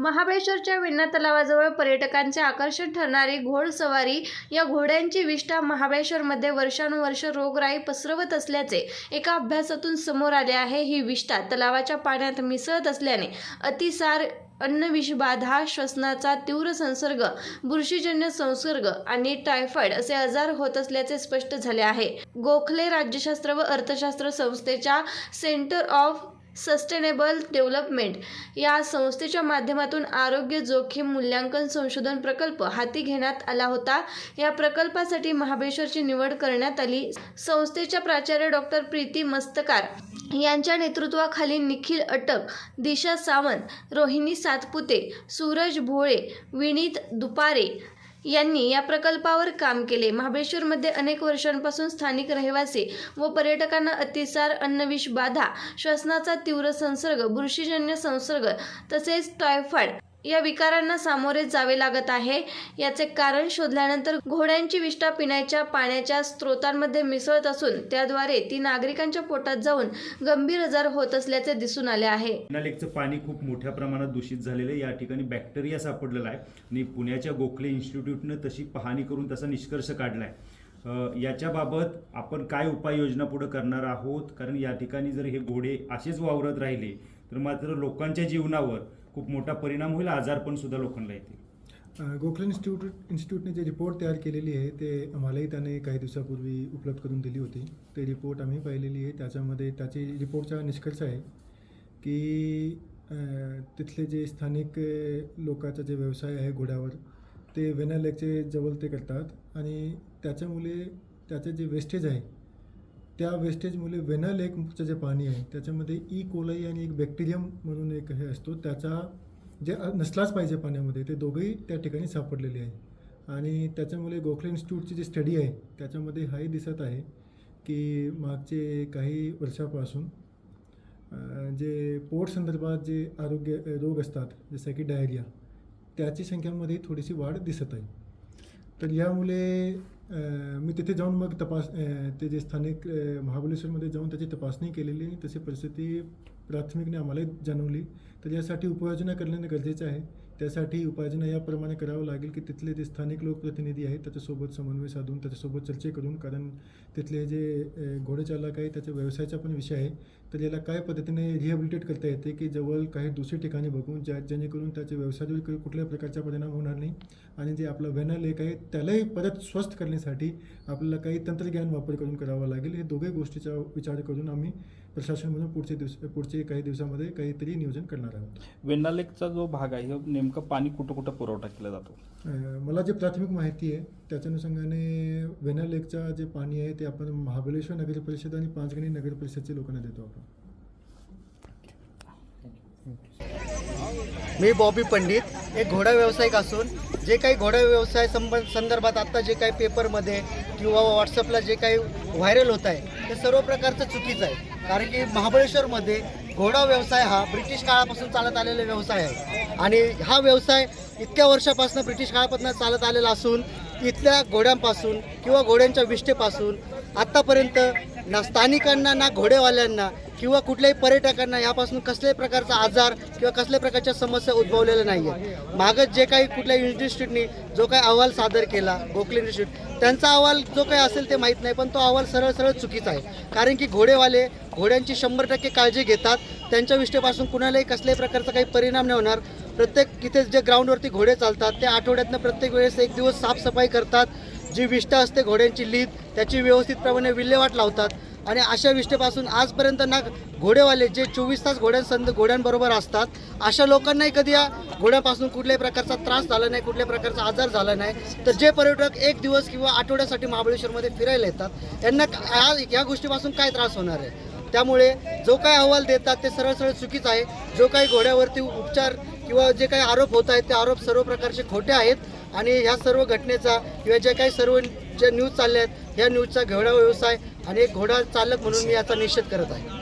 महाबळेश्वरच्या विण्णा तलावाजवळ पर्यटकांचे आकर्षण ठरणारी घोडसवारी या घोड्यांची विष्ठा महाबळेश्वरमध्ये वर्षानुवर्ष रोगराई पसरवत असल्याचे एका अभ्यासातून समोर आले आहे. ही विष्ठा तलावाच्या पाण्यात मिसळत असल्याने अतिसार अन्नविषबाधा श्वसनाचा तीव्र संसर्ग बुरशीजन्य संसर्ग आणि टायफॉइड असे आजार होत असल्याचे स्पष्ट झाले आहे. गोखले राज्यशास्त्र व अर्थशास्त्र संस्थेच्या सेंटर ऑफ सस्टेनेबल डेव्हलपमेंट. या संस्थेच्या माध्यमातून आरोग्य जोखीम मूल्यांकन संशोधन प्रकल्प हाती घेण्यात आला होता. या प्रकल्पासाठी महाबळेश्वरची निवड करण्यात आली. संस्थेच्या प्राचार्य डॉक्टर प्रीती मस्तकार यांच्या नेतृत्वाखाली निखिल अटक दिशा सावंत रोहिणी सातपुते सूरज भोळे विनीत दुपारे यांनी या प्रकल्पावर काम केले. महाबळेश्वरमध्ये अनेक वर्षांपासून स्थानिक रहिवासी व पर्यटकांना अतिसार अन्नविष बाधा श्वसनाचा तीव्र संसर्ग बुरशीजन्य संसर्ग तसेच टायफॉइड या विकारांना सामोरे जावे लागत आहे. याचे कारण शोधल्यानंतर घोड्यांची विष्ठा पिण्याच्या पाण्याच्या स्रोतांमध्ये मिसळत असून त्याद्वारे ती नागरिकांच्या पोटात जाऊन गंभीर आजार होत असल्याचे दिसून आले आहे. लेकचं पाणी खूप मोठ्या प्रमाणात दूषित झालेलं आहे. या ठिकाणी बॅक्टेरिया सापडलेला आहे. आणि पुण्याच्या गोखले इन्स्टिट्यूटनं तशी पाहणी करून तसा निष्कर्ष काढला आहे याच्याबाबत आपण काय उपाययोजना पुढे करणार आहोत? कारण या ठिकाणी जर हे घोडे असेच वावरत राहिले तर मात्र लोकांच्या जीवनावर खूप मोठा परिणाम होईल आजारपण सुद्धा लोकांना येतील. गोखले इन्स्टिट्यूट इन्स्टिट्यूटने जे रिपोर्ट तयार केलेली आहे ते आम्हालाही त्याने काही दिवसापूर्वी उपलब्ध करून दिली होती. ते रिपोर्ट आम्ही पाहिलेली आहे. त्याच्यामध्ये त्याची रिपोर्टचा निष्कर्ष आहे की तिथले जे स्थानिक लोकाचा लोकांचा जे व्यवसाय आहे घोड्यावर ते वेनालेकचे जवळ ते करतात. आणि त्याच्यामुळे त्याचे जे वेस्टेज आहे त्या वेस्टेजमुळे वेनल लेकचं जे पाणी आहे त्याच्यामध्ये e. ई कोलाई आणि एक बॅक्टेरियम म्हणून एक हे असतो त्याचा जे नसलाच पाहिजे पाण्यामध्ये ते दोघंही त्या ठिकाणी सापडलेले आहे. आणि त्याच्यामुळे गोखले इन्स्टिट्यूटची जी स्टडी आहे त्याच्यामध्ये हाही दिसत आहे की मागचे काही वर्षापासून जे पोट संदर्भात जे आरोग्य रोग असतात जसं की डायरिया त्याची संख्यामध्ये थोडीशी वाढ दिसत आहे. तर यामुळे मी तिथे जाऊन मग तपास ते जे स्थानिक महाबलेश्वरमध्ये जाऊन त्याची तपासणी केलेली तशी परिस्थिती प्राथमिकने आम्हाला जाणवली. तर यासाठी उपाययोजना करणे गरजेचं आहे त्यासाठी उपाययोजना याप्रमाणे करावं लागेल की तिथले जे स्थानिक लोकप्रतिनिधी आहेत त्याच्यासोबत समन्वय साधून त्याच्यासोबत चर्चा करून कारण तिथले जे घोडेचालक आहे त्याच्या व्यवसायाचा पण विषय आहे. तर याला काय पद्धतीने रिहॅबिलिटेट करता येते की जवळ काही दुसरी ठिकाणी बघून ज्या जेणेकरून त्याचे व्यवसायावर कुठल्या प्रकारचा परिणाम होणार नाही आणि जे आपला वेना लेक आहे त्यालाही परत स्वस्थ करण्यासाठी आपल्याला काही तंत्रज्ञान वापर करून करावा लागेल. हे दोघे गोष्टीचा विचार करून आम्ही प्रशासन म्हणून पुढचे दिवस पुढचे काही दिवसामध्ये काहीतरी नियोजन करणार आहोत. वेण्णा लेकचा जो भाग आहे नेमकं पाणी कुठं कुठं पुरवठा केला जातो? मला जे प्राथमिक माहिती आहे त्याच्या अनुषंगाने वेना लेकचं जे पाणी आहे ते आपण महाबळेश्वर नगर परिषद आणि पाचगणी नगर परिषदच्या लोकांना देतो आपण. मी बॉबी पंडित एक घोडा व्यावसायिक असून जे काही घोडा व्यवसाय संबंध संदर्भात आत्ता जे काही पेपरमध्ये किंवा व्हॉट्सअपला जे काही व्हायरल होत आहे. ते सर्व प्रकारचं चुकीचं आहे. कारण की महाबळेश्वरमध्ये घोडा व्यवसाय हा ब्रिटिश काळापासून चालत आलेला व्यवसाय आहे. आणि हा व्यवसाय इतक्या वर्षापासून ब्रिटिश काळापासून चालत आलेला असून इथल्या घोड्यांपासून किंवा घोड्यांच्या विष्ठेपासून आत्तापर्यंत ना स्थानिकांना ना घोडेवाल्यांना किंवा कुठल्याही पर्यटकांना यापासून कसल्याही प्रकारचा आजार किंवा कसल्या प्रकारच्या समस्या उद्भवलेल्या नाही आहेत मागत जे काही कुठल्याही इन्स्टिट्यूटनी जो काही अहवाल सादर केला गोखले इन्स्टिट्यूट त्यांचा अहवाल जो काही असेल ते माहीत नाही पण तो अहवाल सरळ सरळ चुकीचा आहे. कारण की घोडेवाले घोड्यांची शंभर टक्के काळजी घेतात त्यांच्या विष्ठेपासून कुणालाही कसल्याही प्रकारचा काही परिणाम नाही होणार. प्रत्येक इथे जे ग्राउंडवरती घोडे चालतात ते आठवड्यातनं प्रत्येक वेळेस एक दिवस साफसफाई करतात. जी विष्ठा असते घोड्यांची लीद त्याची व्यवस्थितप्रमाणे विल्हेवाट लावतात. आणि अशा विष्ठेपासून आजपर्यंत ना घोडेवाले जे चोवीस तास घोड्यांसंद घोड्यांबरोबर असतात अशा लोकांनाही कधी या घोड्यापासून कुठल्याही प्रकारचा त्रास झाला नाही कुठल्याही प्रकारचा आजार झाला नाही. तर जे पर्यटक एक दिवस किंवा आठवड्यासाठी महाबळेश्वरमध्ये फिरायला येतात यांना या गोष्टीपासून काय त्रास होणार आहे? त्यामुळे जो काय अहवाल देतात ते सरळ सरळ चुकीचं आहे. जो काही घोड्यावरती उपचार किंवा जे काही आरोप होत आहेत ते आरोप सर्व प्रकारचे खोटे आहेत. आणि ह्या सर्व घटनेचा किंवा ज्या काही सर्व जे न्यूज चालले आहेत ह्या न्यूजचा घोडा व्यवसाय आणि एक घोडा चालक म्हणून मी याचा निषेध करत आहे.